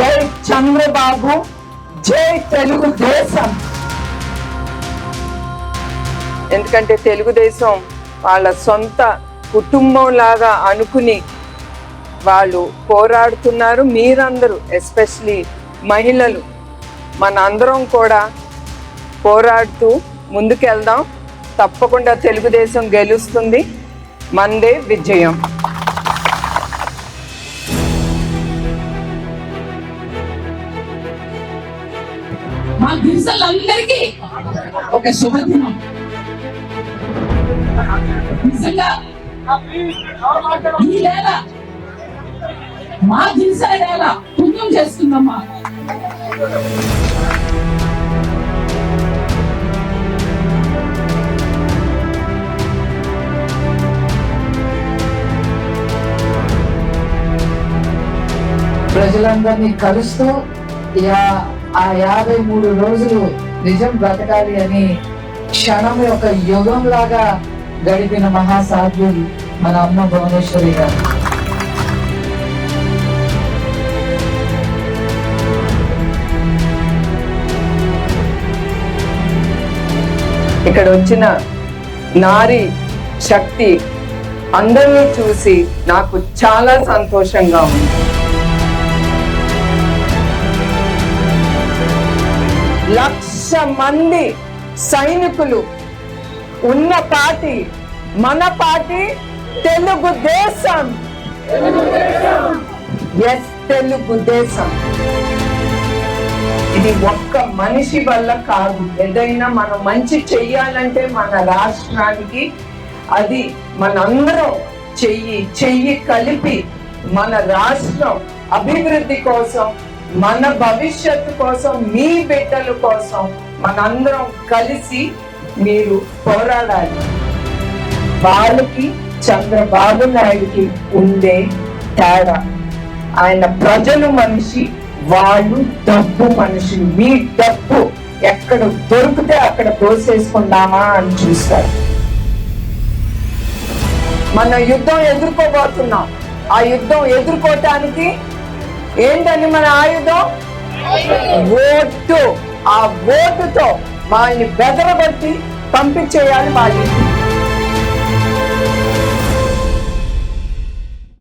జై చంద్రబాబు జై తెలుగుదేశం. ఎందుకంటే తెలుగుదేశం వాళ్ళ సొంత కుటుంబం లాగా అనుకుని వాళ్ళు పోరాడుతున్నారు. మీరందరూ ఎస్పెషలీ మహిళలు మన అందరం కూడా పోరాడుతూ ముందుకెళ్దాం. తప్పకుండా తెలుగుదేశం గెలుస్తుంది. మందే విజయం. మా గిరిజనులందరికీ ఒక శుభదినం. నిజంగా ఈ నేల మా గిరిజన నేల పుణ్యం చేస్తుందమ్మా. ప్రజలందరినీ కలుస్తూ యా- ఆ యాభై మూడు రోజులు నిజం బ్రతకాలి అని క్షణం యొక్క యుగం లాగా గడిపిన మహాసాధ్యులు మన అమ్మ భువనేశ్వరి గారు. ఇక్కడ వచ్చిన నారి శక్తి అందరినీ చూసి నాకు చాలా సంతోషంగా ఉంది. లక్ష మంది సైనికులు ఉన్న పార్టీ మన పార్టీ తెలుగుదేశం ఎస్ తెలుగుదేశం ఇది ఒక్క మనిషి వల్ల కాదు. ఏదైనా మనం మంచి చెయ్యాలంటే మన రాష్ట్రానికి అది మనందరం చెయ్యి చెయ్యి కలిపి మన రాష్ట్రం అభివృద్ధి కోసం మన భవిష్యత్తు కోసం మీ బిడ్డల కోసం మనందరం కలిసి మీరు పోరాడాలి. వాళ్ళకి చంద్రబాబు నాయుడుకి ఉండే తేడా. ఆయన ప్రజలు మనిషి వాళ్ళు డబ్బు మనుషులు. మీ డబ్బు ఎక్కడ దొరికితే అక్కడ దోసేసుకుందామా అని చూస్తారు. మన యుద్ధం ఎదుర్కోబోతున్నాం. ఆ యుద్ధం ఎదుర్కోవటానికి ఏంటండి మన ఆయుధం? ఓటు. ఆ ఓటుతో వాళ్ళని బెదరగొట్టి పంపించేయాలి మా ఇంటికి